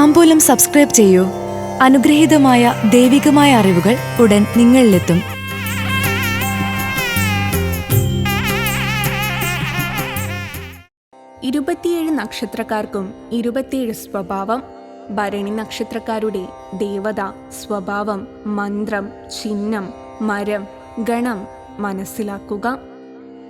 താമ്പൂലം subscribe ചെയ്യൂ. അനുഗ്രഹീതമായ ദൈവികമായ അറിവുകൾ ഉടൻ നിങ്ങളിലെത്തും. ഇരുപത്തിയേഴ് നക്ഷത്രക്കാർക്കും ഇരുപത്തിയേഴ് സ്വഭാവം. ഭരണി നക്ഷത്രക്കാരുടെ ദേവത സ്വഭാവം മന്ത്രം ചിഹ്നം മരം ഗണം മനസ്സിലാക്കുക.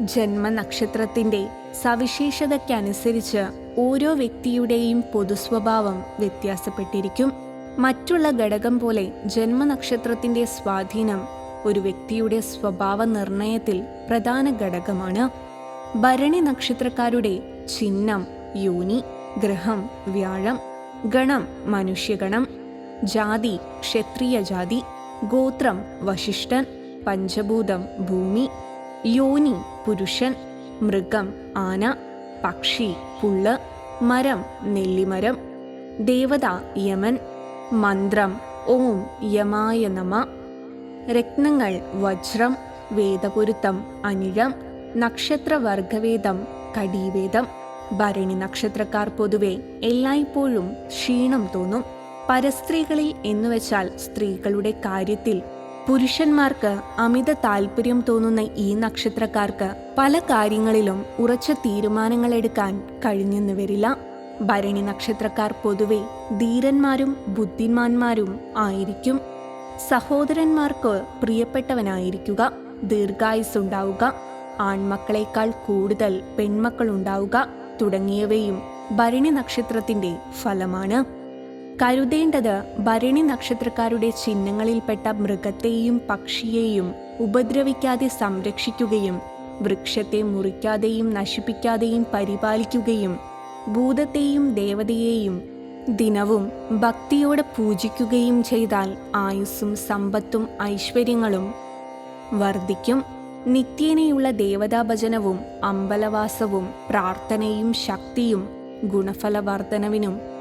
ജന്മനക്ഷത്രത്തിന്റെ സവിശേഷതയ്ക്കനുസരിച്ച് ഓരോ വ്യക്തിയുടെയും പൊതുസ്വഭാവം വ്യത്യാസപ്പെട്ടിരിക്കും. മറ്റുള്ള ഘടകം പോലെ ജന്മനക്ഷത്രത്തിന്റെ സ്വാധീനം ഒരു വ്യക്തിയുടെ സ്വഭാവ നിർണയത്തിൽ പ്രധാന ഘടകമാണ്. ഭരണി നക്ഷത്രക്കാരുടെ ചിഹ്നം യോനി ഗ്രഹം വ്യാഴം ഗണം മനുഷ്യഗണം ജാതി ക്ഷത്രിയ ജാതി ഗോത്രം വശിഷ്ഠൻ പഞ്ചഭൂതം ഭൂമി യോനി പുരുഷൻ മൃഗം ആന പക്ഷി പുള്ള് മരം നെല്ലിമരം ദേവത യമൻ മന്ത്രം ഓം യമായ നമ രത്നങ്ങൾ വജ്രം വേദപുരുത്തം അനിഴം നക്ഷത്രവർഗവേദം കടീവേദം ഭരണി നക്ഷത്രക്കാർ പൊതുവെ എല്ലായ്പ്പോഴും ക്ഷീണം തോന്നും. പരസ്ത്രീകളിൽ എന്നുവെച്ചാൽ സ്ത്രീകളുടെ കാര്യത്തിൽ പുരുഷന്മാർക്ക് അമിത താല്പര്യം തോന്നുന്ന ഈ നക്ഷത്രക്കാർക്ക് പല കാര്യങ്ങളിലും ഉറച്ച തീരുമാനങ്ങൾ എടുക്കാൻ കഴിഞ്ഞെന്ന് വരില്ല ഭരണി നക്ഷത്രക്കാർ പൊതുവെ ധീരന്മാരും ബുദ്ധിമാന്മാരും ആയിരിക്കും. സഹോദരന്മാർക്ക് പ്രിയപ്പെട്ടവനായിരിക്കുക ദീർഘായുസുണ്ടാവുക ആൺമക്കളെക്കാൾ കൂടുതൽ പെൺമക്കളുണ്ടാവുക തുടങ്ങിയവയും ഭരണി നക്ഷത്രത്തിന്റെ ഫലമാണ്. കരുതേണ്ടത് ഭരണി നക്ഷത്രക്കാരുടെ ചിഹ്നങ്ങളിൽപ്പെട്ട മൃഗത്തെയും പക്ഷിയെയും ഉപദ്രവിക്കാതെ സംരക്ഷിക്കുകയും വൃക്ഷത്തെ മുറിക്കാതെയും നശിപ്പിക്കാതെയും പരിപാലിക്കുകയും ഭൂതത്തെയും ദേവതയെയും ദിനവും ഭക്തിയോടെ പൂജിക്കുകയും ചെയ്താൽ ആയുസ്സും സമ്പത്തും ഐശ്വര്യങ്ങളും വർദ്ധിക്കും. നിത്യേനയുള്ള ദേവതാഭജനവും അമ്പലവാസവും പ്രാർത്ഥനയും ശക്തിയും ഗുണഫലവർദ്ധനവിനും